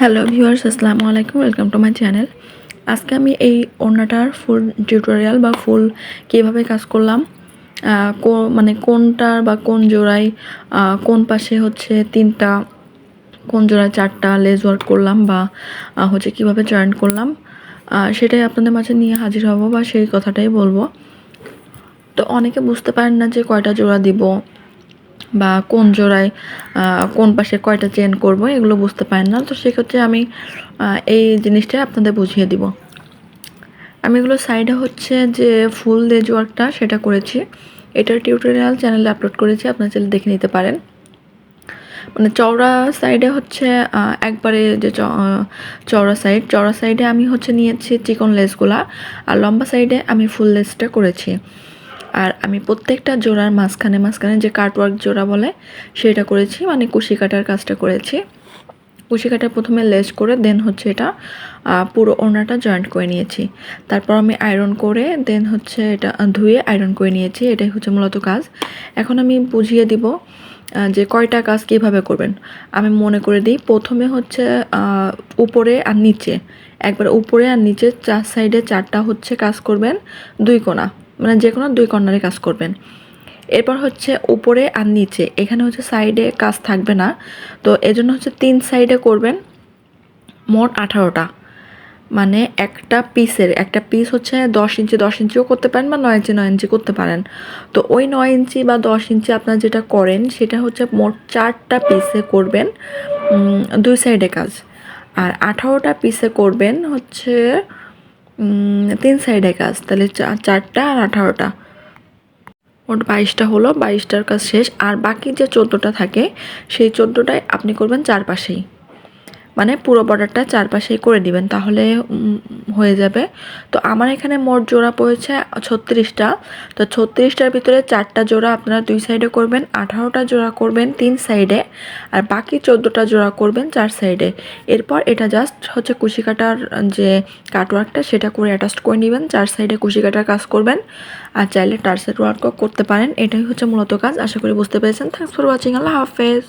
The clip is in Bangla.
হ্যালো ভিউয়ার্স আসসালামু আলাইকুম ওয়েলকাম টু মাই চ্যানেল আজকে আমি এই ওড়নাটার ফুল টিউটোরিয়াল বা ফুল কীভাবে কাজ করলাম মানে কোনটার বা কোন জোড়ায় কোন পাশে হচ্ছে তিনটা, কোন জোড়ায় চারটা লেজ ওয়ার্ক করলাম বা হচ্ছে কীভাবে জয়েন্ট করলাম সেটাই আপনাদের মাঝে নিয়ে হাজির হব বা সেই কথাটাই বলব। তো অনেকে বুঝতে পারেন না যে কয়টা জোড়া দিব বা কোন জোড়ায় কোন পাশে কয়টা চেন করব, এগুলো বুঝতে পারেন না। তো সেক্ষেত্রে আমি এই জিনিসটা আপনাদের বুঝিয়ে দিব। আমি এগুলো সাইডে হচ্ছে যে ফুল লেজ ওয়ার্কটা সেটা করেছি। এটার টিউটোরিয়াল চ্যানেলে আপলোড করেছি, আপনার চ্যানেল দেখে নিতে পারেন। মানে চওড়া সাইডে হচ্ছে একবারে যে চওড়া সাইড চওড়া সাইডে আমি হচ্ছে নিয়েছি চিকন লেসগুলা আর লম্বা সাইডে আমি ফুল লেসটা করেছি। আর আমি প্রত্যেকটা জোড়ার মাঝখানে মাঝখানে যে কাটওয়ার্ক জোড়া বলে, সেটা করেছি মানে কুশি কাটার কাজটা করেছি। কুশি কাটা প্রথমে লেস করে দেন হচ্ছে এটা পুরো ওড়নাটা জয়েন্ট করে নিয়েছি। তারপর আমি আয়রন করে দেন হচ্ছে এটা ধুয়ে আয়রন করে নিয়েছি, এটাই হচ্ছে মূলত কাজ। এখন আমি বুঝিয়ে দিব যে কয়টা কাজ কীভাবে করবেন। আমি মনে করে দিই, প্রথমে হচ্ছে উপরে আর নিচে। একবার উপরে আর নিচে, চার সাইডে চারটা হচ্ছে কাজ করবেন, দুই কোণা মানে যে কোনো দুই কর্নারে কাজ করবেন। এরপর হচ্ছে উপরে আর নিচে। এখানে হচ্ছে সাইডে কাজ থাকবে না। তো এজন্য হচ্ছে তিন সাইডে করবেন মোট আঠারোটা। মানে একটা পিসের একটা পিস হচ্ছে দশ ইঞ্চি, দশ ইঞ্চিও করতে পারেন বা নয় ইঞ্চি নয় ইঞ্চি করতে পারেন। তো ওই নয় ইঞ্চি বা দশ ইঞ্চি আপনার যেটা করেন, সেটা হচ্ছে মোট চারটা পিসে করবেন দুই সাইডে কাজ। আর আঠারোটা পিসে করবেন হচ্ছে তিন সাইডে কাজ। তাহলে চারটা আর আঠারোটা। মোট বাইশটা হলো, বাইশটার কাজ শেষ। আর বাকি যে চোদ্দোটা থাকে, সেই চোদ্দোটাই আপনি করবেন চারপাশেই। মানে পুরো বর্ডারটা চারপাশেই করে দিবেন, তাহলে হয়ে যাবে। তো আমার এখানে মোট জোড়া পড়েছে ছত্রিশটা। তো ছত্রিশটার ভিতরে চারটা জোড়া আপনারা দুই সাইডে করবেন, আঠারোটা জোড়া করবেন তিন সাইডে আর বাকি চোদ্দোটা জোড়া করবেন চার সাইডে এরপর এটা জাস্ট হচ্ছে কুশি কাটার যে কাটওয়ার্কটা সেটা করে অ্যাটাচ করে নেবেন। চার সাইডে কুশি কাটার কাজ করবেন, আর চাইলে টার্সেট ওয়ার্কও করতে পারেন। এটাই হচ্ছে মূলত কাজ। আশা করি বুঝতে পেরেছেন। থ্যাংকস ফর ওয়াচিং আল্লাহ হাফেজ।